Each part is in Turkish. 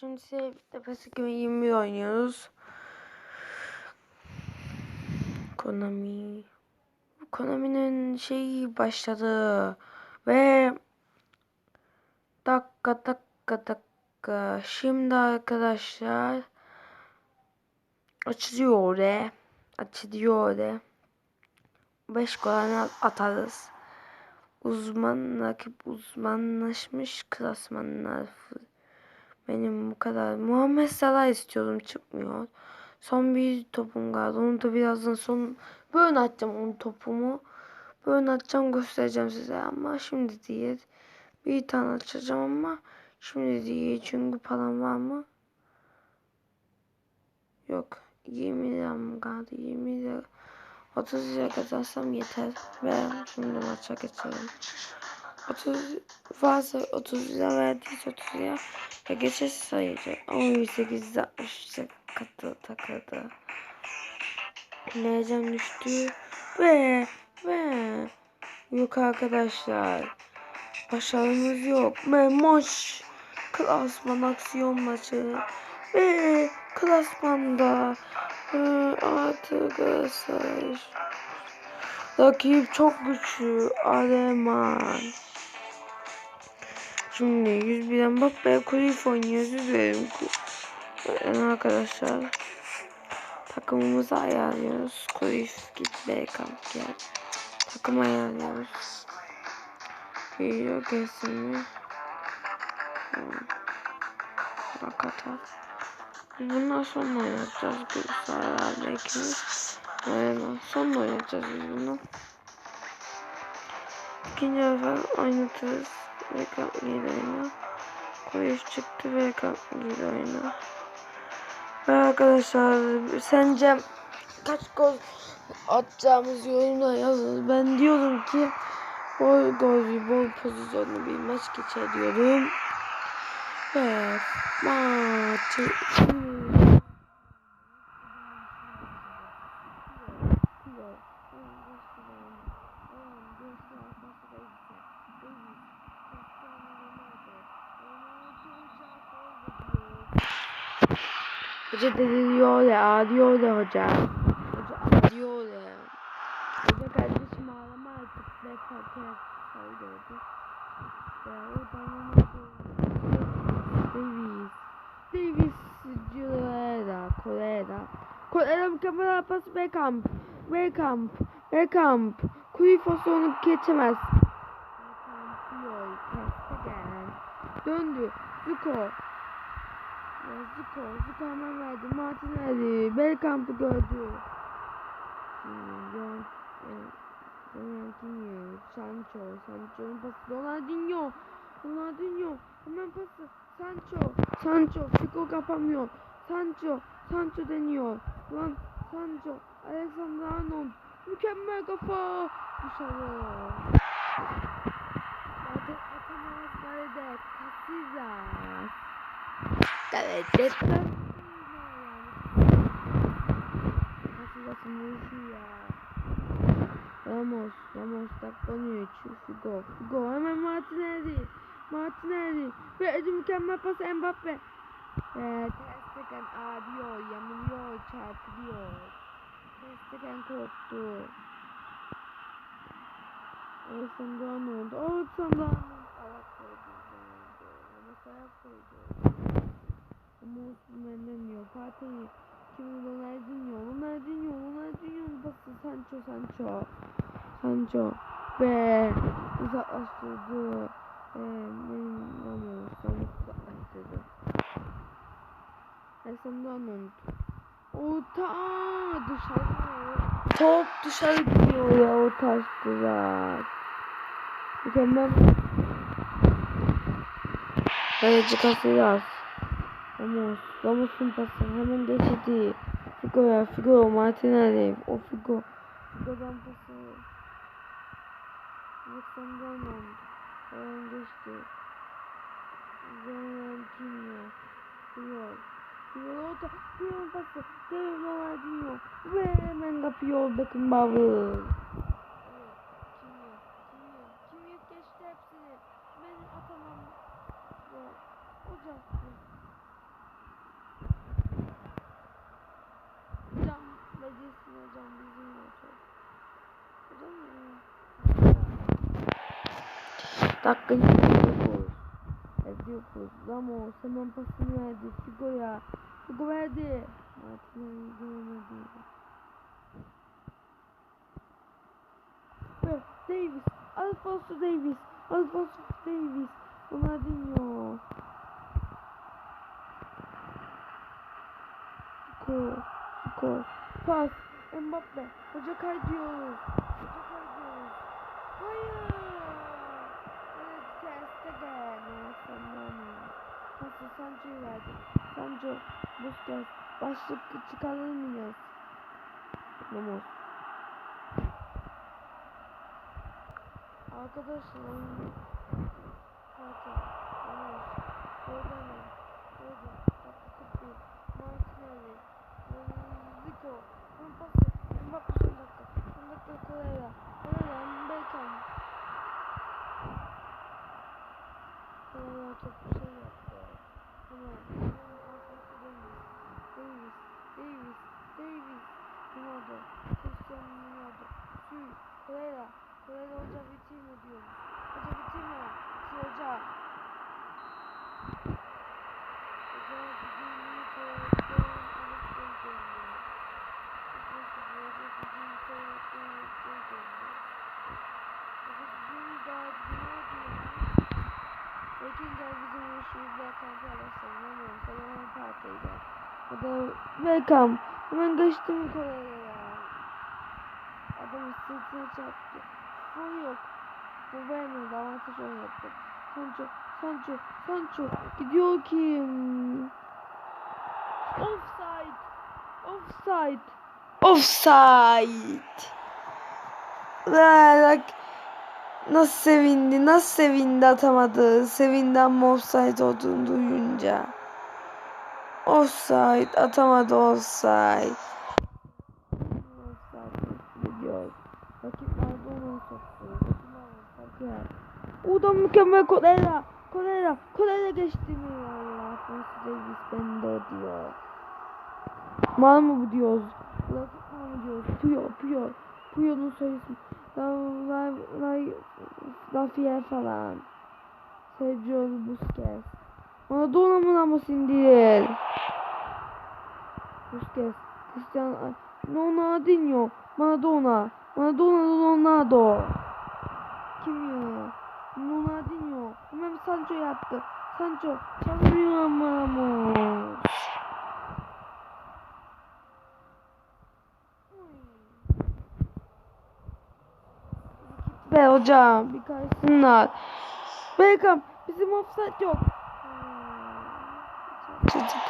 Şimdi ise Nefes 2021 oynuyoruz. Konami. Konami'nin şeyi başladı. Ve dakika dakika dakika. Şimdi arkadaşlar açılıyor oraya. Açılıyor oraya. 5 gol atarız. Uzman rakip uzmanlaşmış klasmanlar. Benim bu kadar. Muhammed Salah istiyorum çıkmıyor. Son bir topum kaldı. Onu da birazdan son böyle atacağım onun topumu. Böyle atacağım göstereceğim size ama şimdi değil. Bir tane açacağım ama şimdi değil. Çünkü param var mı? Yok. 20 lira mı kaldı? 20 lira. 30 lira kazansam yeter. Ve şimdi maça geçelim. 30 fazla 30 lira verdiyse 30 lira geçes sayacak. Ama 108 katı takıldı. Nereden düştü? Ve ve yok arkadaşlar. Başarımız yok. Ve maç klasman aksiyon maçı ve klasmanda ee, artık Galatasaray rakip çok güçlü Aleman Şimdi 101 Mbappe Cruyff oynuyoruz üzülerim. Yani arkadaşlar takımımızı ayarlıyoruz. Cruyff git Beckham gel. Takım ayarlıyoruz. Video gelsin mi? Bak atar. Bundan sonra oynayacağız. Gülsarlarla ikimiz. Aynen. Sonra oynayacağız biz bunu. İkinci defa oynatırız. Up lead oyna. Koyuş çıktı up lead oyna. Ve arkadaşlar sence kaç gol atacağımız yorumda yazın. Ben diyorum ki bol gol, bol pozisyonlu bir maç geçer diyorum. Ve maçı Hoca diyor ya, diyor ya hoca. Hoca diyor ya. Hoca kardeşim ağlama artık. Ve kalkar gördü. Ya o tamam Davis. Davis Cilera. Kolera. Kolera mükemmel pas Beckham. Beckham. Beckham. Kuyufos onu geçemez. Döndü. Zuko. Zico, Zico hemen verdi. Martinelli, Belkamp'ı gördü. Ron, Ronaldinho, Sancho, Sancho'nun pası, Ronaldinho, Ronaldinho, hemen pası, Sancho, Sancho, Figo kapamıyor, Sancho, Sancho deniyor, lan Sancho, Alexander Arnold, mükemmel kafa, dışarı. Zaten atamaz, Garede, Casillas. Evet, destek. Nasıl ya? Ramos, Ramos 13. Figo, Figo hemen Martinelli. Martinelli. Ve mükemmel pas Mbappe. Ve Testegen ağrıyor, yamuluyor, çarpılıyor. Testegen korktu. Alexander Arnold, Alexander Arnold. Ayak koydu. Ama ayak koydu. Yok. Fatih. Kimi Ronaldinho. Ronaldinho. Ronaldinho. Bası Sancho. Sancho. Sancho. Ve uzaklaştırdı. Ve benim Ramos. Ramos uzaklaştırdı. Alexander Arnold. O ta dışarı. Top dışarı gidiyor ya o taştılar. Mükemmel. Kaleci Casillas. Ramos. Ramos'un pası hemen geçti. Figo'ya. Figo. Martinelli. O Figo. Figo'dan pası. Alexander Arnold. Hemen geçti. Ronaldinho. Figo. Figo orta. Figo'nun pası. David Ronaldinho. Ve hemen kapıyor Beckenbauer. Hemen pasını verdi. Figo'ya. Figo verdi. Martinelli görmedi. Ve Davis. Alfonso Davis. Alfonso Davis. Ronaldinho. Figo. Figo. Pas. Mbappe. Hoca kaydıyoruz. Hayır. Evet, terste geldi. Sanmam. Nasıl Sancho'yu verdi. Sancho. Busquets. Başlık çıkarır mıyız? Ramos. Arkadaşlar oyunu Fatih, Ramos, Gordon, Gordon, dakika 41, Martinelli, Zico, bunun pası, Mbappe son dakika, son dakika Correa, Correa, Beckham. Correa çok bir şey yaptı. Hemen, hemen Alfonso Davis, Davis, Davis, Davis, Ronaldo, Cristiano Ronaldo, Sui, Correa, Correa hoca bitirme diyorum. Hoca bitirme, Sui hoca. Hoca bizim iyi koyarken alıp koyacağım. Hoca bizim koyarken alıp koyacağım. Hoca bizim daha ne diyor? İkinci ay bizim Beckham arkadaşlar. Hemen kaçtım Kore'ye ya. Adam sırtına çarptı. Son yok. Bu beğenmedi. Avantaj oynattı. Sancho, Sancho, Sancho. Gidiyor kim? Offside. Offside. Offside. Bak. Nasıl sevindi, nasıl sevindi atamadı. Sevindi ama offside olduğunu duyunca. Offside, atamadı offside. O da mükemmel Kolera. Kolera. Kolera geçti mi? Allah. Francis Davis bende diyor. Mal mı bu diyoruz? Mal mı diyoruz? Puyo, Puyo. Puyo'nun soy ismi. Lafier falan. Sergio Busquets. Mı lan bu sindir? Busquets. Cristiano Ronaldinho. Maradona. Maradona Ronaldo. Kim ya? Ronaldinho. Hemen Sancho yaptı. Sancho. Ama Ramos. Be hocam bir kaysınlar. Beckham bizim offside yok. Çocuk.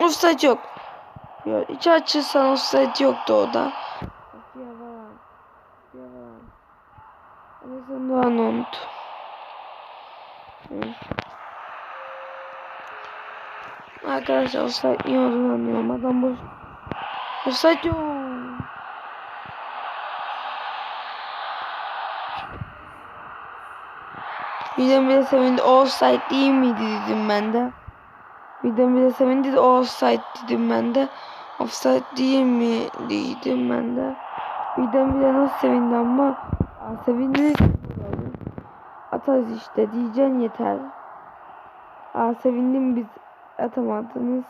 Offside yok. Ya içi açırsan offside yoktu o da. Yalan. Yalan. Alexander Arnold. Hı. Arkadaşlar offside iyi olduğunu anlıyorum. Adam boş. Offside yok. Birden bile sevindi. Offside değil miydi dedim ben de. Birden bile sevindi de offside dedim ben de. Offside değil mi dedim ben de. Birden bile nasıl sevindi ama. Sevindi. Atarız işte diyeceksin yeter. Aa sevindim biz atamadınız.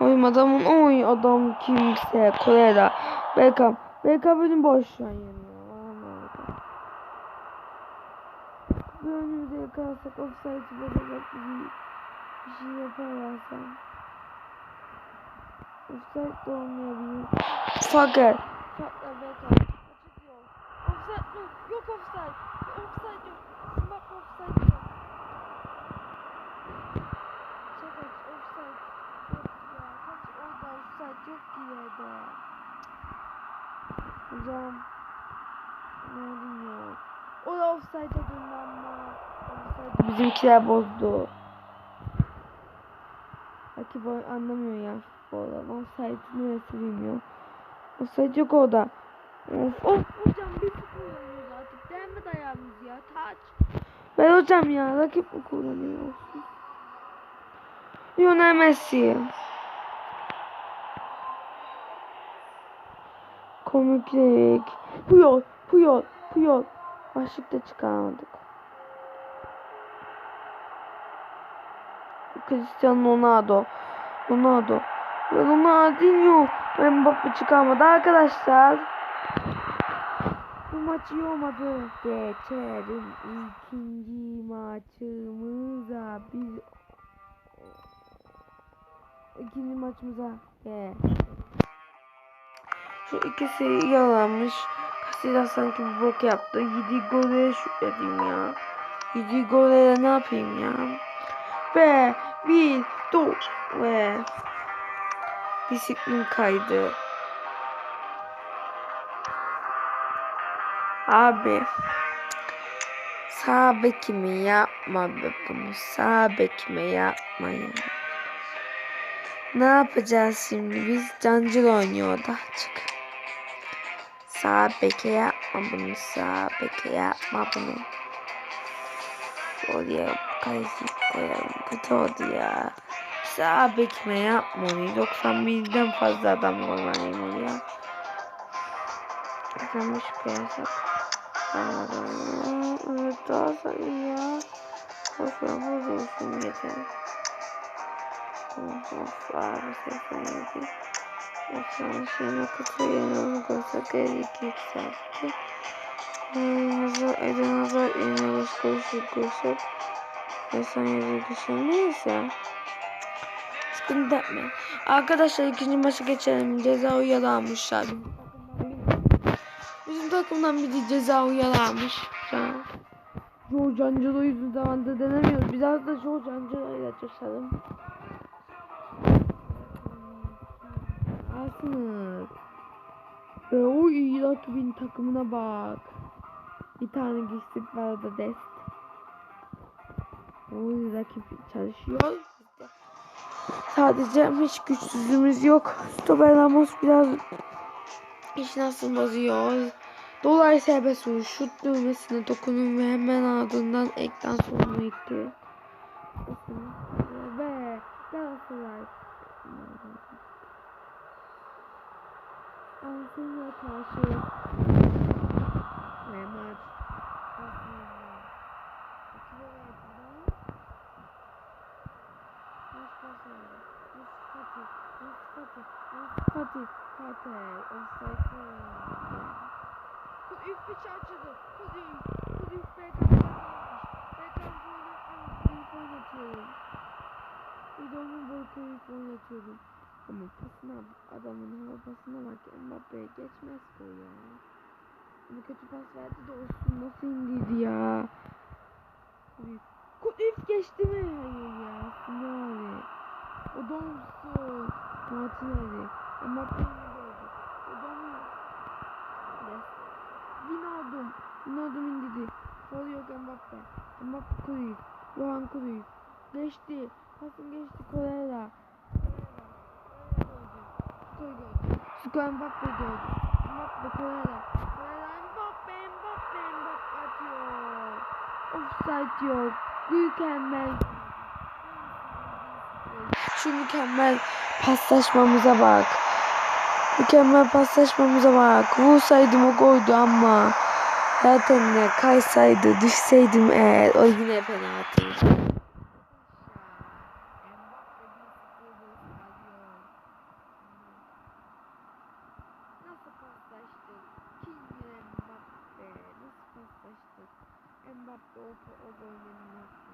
Oy adamın oy adam kimse Kore'de Beckham Beckham benim boş şu an. Bir önümüze yakarsak offside bozacak bir, şey yaparlarsa. Offside de olmayabilir. Fakat Beckham Açık yol Offside yok yok offside Offside yok Bak offside yok Çok aç offside yok ya kaç orada offside yok ki yerde Hocam ne oluyor o da offside'e döndü ama bizimkiler bozdu. Rakip anlamıyor ya futboldan offside neresi bilmiyor Offside yok orada Of. Of hocam bir futbol oynuyoruz artık değme dayağımız ya? Taç. Ben hocam ya rakip mi kullanıyor Lionel Messi. Komiklik. Puyol, Puyol, Puyol. Başlıkta çıkaramadık. Cristiano Ronaldo. Ronaldo. Ronaldinho. Mbappe çıkarmadı arkadaşlar. Bu maç iyi olmadı. Geçelim ikinci maçımıza. Biz ikinci maçımıza. Geç. Şu ikisi yalanmış. Casillas sanki bir bok yaptı. Yedi gole şükredeyim ya. Yedi gole ne yapayım ya. Ve bir dur ve disiplin kaydı. Abi sağ bekime yapma be bunu. Sağ bekime yapma ya. Ne yapacağız şimdi biz? Cancıl oynuyor da çık. Sağ beke yapma bunu. Sağ beke yapma bunu. Oraya kalesi Kötü oldu ya. Sağ bekime yapma onu. 91'den fazla adam kullanayım oraya. Kazanmış piyasak. Anladım. Evet daha sayı ya. Boşver burada olsun yeter. Of of abi 87. Efsane şeyine kutu yeni onu koysak 52 yükseltti. Hazır Eden Hazar yeni baş koşu koysak 87 kişi neyse. Sıkıntı etmeyin. Arkadaşlar ikinci maçı geçelim. Ceza uyarlanmışlar. Bizim takımdan biri ceza uyarlanmış. George Angelo yüzünden de denemiyoruz. Biraz da George Angelo ile çalışalım. Aslında. Ve o iyi rakibin takımına bak. Bir tane gizlik var da dest. O rakip çalışıyor. Sadece hiç güçsüzlüğümüz yok. Stoper Ramos biraz iş nasıl bozuyor. Dolay serbest vuruş. Şut düğmesine dokunun ve hemen ardından ekran sonuna itti. Ve Galatasaray Arsenal'a karşı ve maç Hadi, hadi, offside. Kudüs bir çarçıdı. Kudüs, Kudüs Beckham Beckham Kudüs oynatıyorum. İdol'un boy Kudüs oynatıyorum. Ama pasına adamın hava pasına bak Mbappe'ye geçmez bu ya. Ama kötü pas verdi de olsun nasıl indirdi ya. Kudüs geçti mi? Hayır ya. Sinari. O donsun. Martinelli. Mbappe'yi gördü. O donsun. Yes. Wijnaldum. Wijnaldum indirdi. Sol yok Mbappe. Mbappe Cruyff. Johan Cruyff. Geçti. Pasın geçti Correa. Skoy Mbappe gördü. Mbappe Correa. Correa Mbappe Mbappe Mbappe atıyor. Offside yok. Mükemmel. Şu mükemmel paslaşmamıza bak. Mükemmel paslaşmamıza bak. Vursaydım o goydu ama zaten ne kaysaydı düşseydim eğer o yine penaltı. Mbappe o, o gollerini yaptı.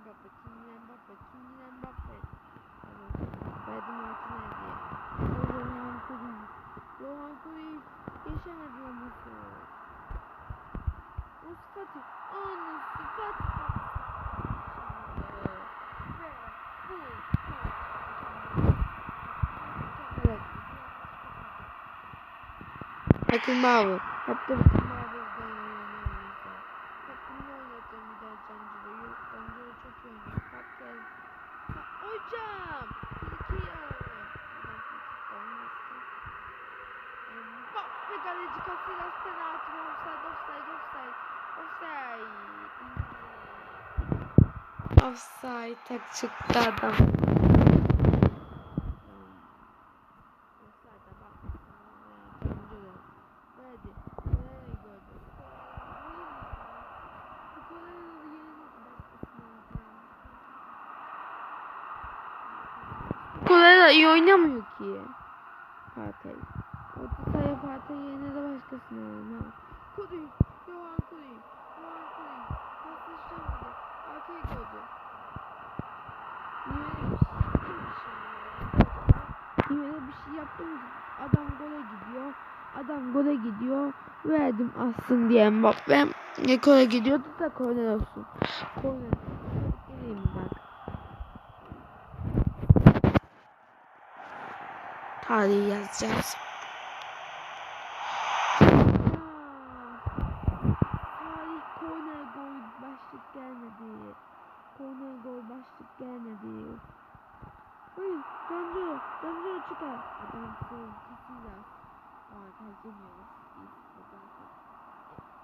Mbappe, Kylian Mbappe, Kylian Mbappe. Verdim Martinez'e. Johan Cruyff. Johan Cruyff geçemedi olması. Muskati. Anı Muskati. Evet. Bakın abi. Hatta bakın abi. Takımını oynatacağım bir daha Cancı'da. Cancı'da çok iyi oynuyor. Bak gel. Hocam. İki. Bak ve kaleci Casillas penaltı. Offside, offside, offside. Offside. Offside. Tak çıktı adam. Offside'a bak. Cancı'da. iyi oynamıyor ki. Partey. Partey yerine de başkasını olmaz. Kuduy. Yohan Kuduy. Yohan Kuduy. Paslaşamadı. Arkaya gördü. Niye öyle bir şey yaptın? Niye bir şey yaptın ki? Adam gole gidiyor. Adam gole gidiyor. Verdim aslın diye Mbappe. Gole gidiyordu da korner olsun. Korner. Geleyim bak. Tarihi yazacağız. Tarih korner gol başlık gelmedi. Korner gol başlık gelmedi. Hayır, Danco, Danco çıkar. Adamsın, Casillas. Aa, tercihmiyoruz. Biz bakarsak.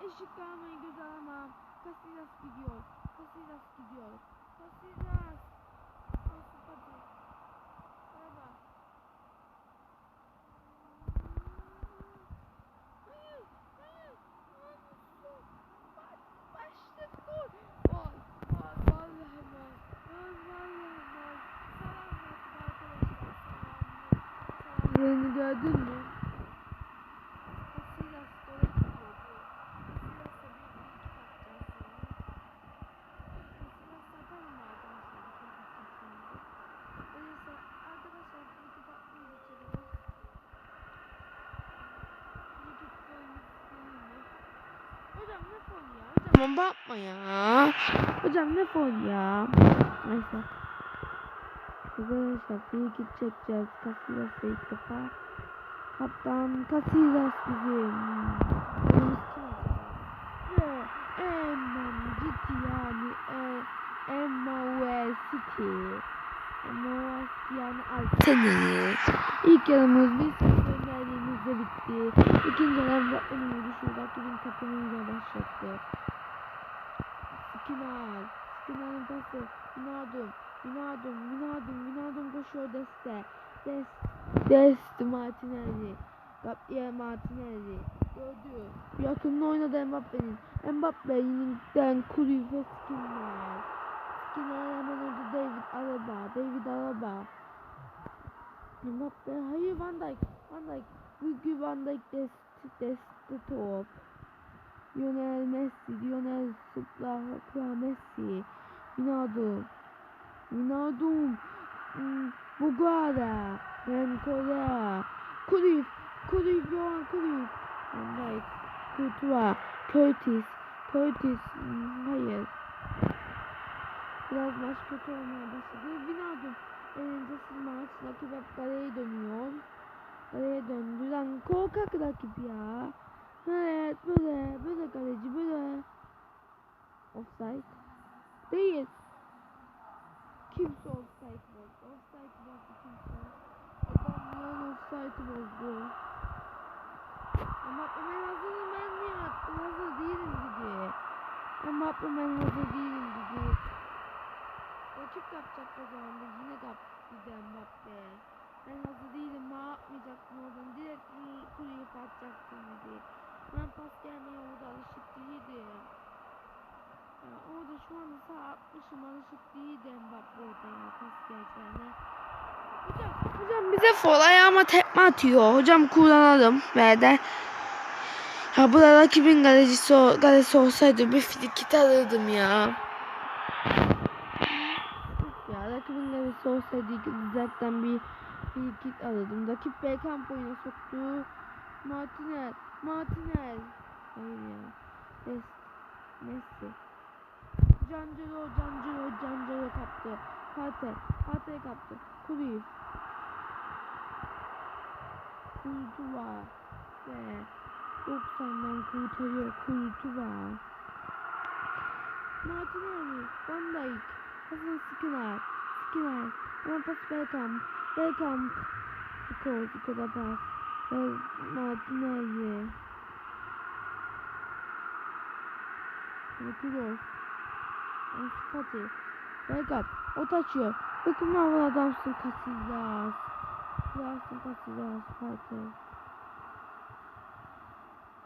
Eşik kalmayı göze alamam. Casillas gidiyor. Casillas gidiyor. Casillas. Nasıl hadi. Merhaba. Hayır, hayır. Namussuz. Bak, başlık gol. Gol, gol, vallahi gol. Gol, vallahi gol. Salam olsun arkadaşlar. Salam. Salamlarını gördün mü? Casillas gole gidiyordu. Casillas'a bir iki atacağız sonra. Casillas atar mı arkadaşlar? Öyleyse arkadaşlar bir iki bakmayı geçelim. YouTube golümüz değil mi? Hocam ne Hocam bakma ya. Hocam ne fon ya? Neyse. Arkadaşlar bir iki çekeceğiz. Casillas'la ilk defa. Kaptan Casillas bizim. Golümüz kim acaba? Ve Emman City yani Emmanuel City. Emmanuel yani Arsenal. İlk yarımız bir sıfır önderliğimizde bitti. İkinci yarımda önümü düşürdü. Rakibin takımıyla başlattı. Skinar. Skinar'ın pası. Minadum. Minadum. Minadum. Minadum koşuyor Deste. Dest. Dest Martinelli. Gabriel Martinelli. Gördü. Yakında oynadı Mbappe'nin. Mbappe yeniden Cruyff ve Skinner. Skinner hemen öldü David Alaba. David Alaba. Mbappe. Hayır Van Dijk. Van Dijk. Bugün Van Dijk dest, desti top. Lionel Messi. Lionel Messi. Minadum. Hmm, Bugara. Ben Korea. Cruyff. Cruyff. Johan Cruyff. Van Dijk. Courtois. Curtis. Curtis. Hmm, Hayır. Biraz maç kötü olmaya başladı. Binadum. Eğlencesiz maç. Rakip hep kaleye dönüyor. Kaleye döndü. Lan korkak rakip ya. Evet böyle. Böyle kaleci böyle. Offside. Değil. Kimse offside bozdu. Offside bozdu kimse. Adamlar offside bozdu. Ama ben hazırım ben niye attım? Hazır değilim dedi. Ama ben hazır değilim dedi. Rakip kapacak kazandı. Yine kap dedi Mbappe. Ben hazır değilim. Ne yapmayacaktım oradan? Direkt kuruyu, kuruyu atacaktım dedi. Ben pas gelmeye orada alışık değildim. Ya orada şu anda sağ atmışım alışık değildim Mbappe orada ya pas geleceğine. Hocam, bize fol ayağıma tekme atıyor. Hocam kullanalım ve de ya bu da rakibin galecisi, galesi olsaydı bir frikit alırdım ya. Ya rakibin galesi olsaydı uzaktan bir frikit alırdım. Rakip Beckham oyuna soktu. Martinez, Martinez. Hayır ya. Mes Messi. Cancelo, Cancelo, Cancelo kaptı. Pate, Pate kaptı. Cruyff. Kurtuva. Ve 90'dan kurtarıyor Kurtuva. Martinelli, Van Dijk, Hasan Skinner, Skinner, hemen pas Beckham, Beckham, Zico, Zico'da pas, ve Martinelli, Martinez, Ansu Beckham, o taçıyor, Beckham havalı adamsın Casillas, Versin kaçacağız Fatih.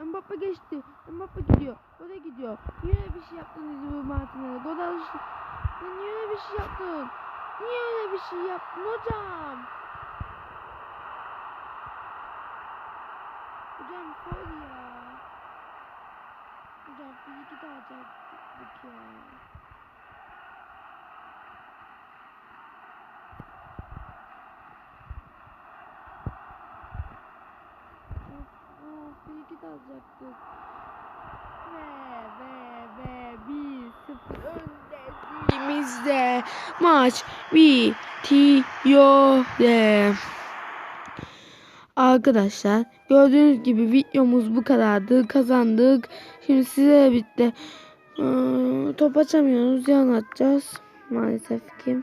Mbappe geçti. Mbappe gidiyor. O da gidiyor. Niye öyle bir şey yaptın dedi bu Martin'e? Godal Niye öyle bir şey yaptın? Niye öyle bir şey yaptın hocam? Hocam faul ya. Hocam bir iki daha acayip ya. Öndeyiz. maç bitiyor. Arkadaşlar gördüğünüz gibi videomuz bu kadardı. Kazandık. Şimdi size bitti. Ee, top açamıyoruz. Yan atacağız. Maalesef ki.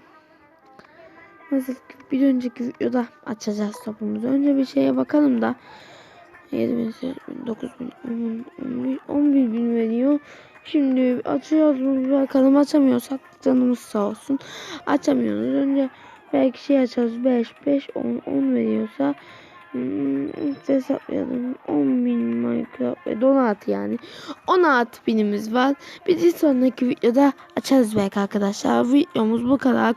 Maalesef ki bir önceki videoda açacağız topumuzu. Önce bir şeye bakalım da. 7 bin, 8 bin, 9 bin, 10 bin, 11 bin veriyor. Şimdi açıyoruz bakalım. Açamıyorsak canımız sağ olsun. Açamıyoruz. Önce belki şey açarız. 5, 5, 10, 10 veriyorsa Hmm, hesaplayalım. 10 bin Minecraft ve donat yani. 16 binimiz var. Bir sonraki videoda açarız belki arkadaşlar. Videomuz bu kadar.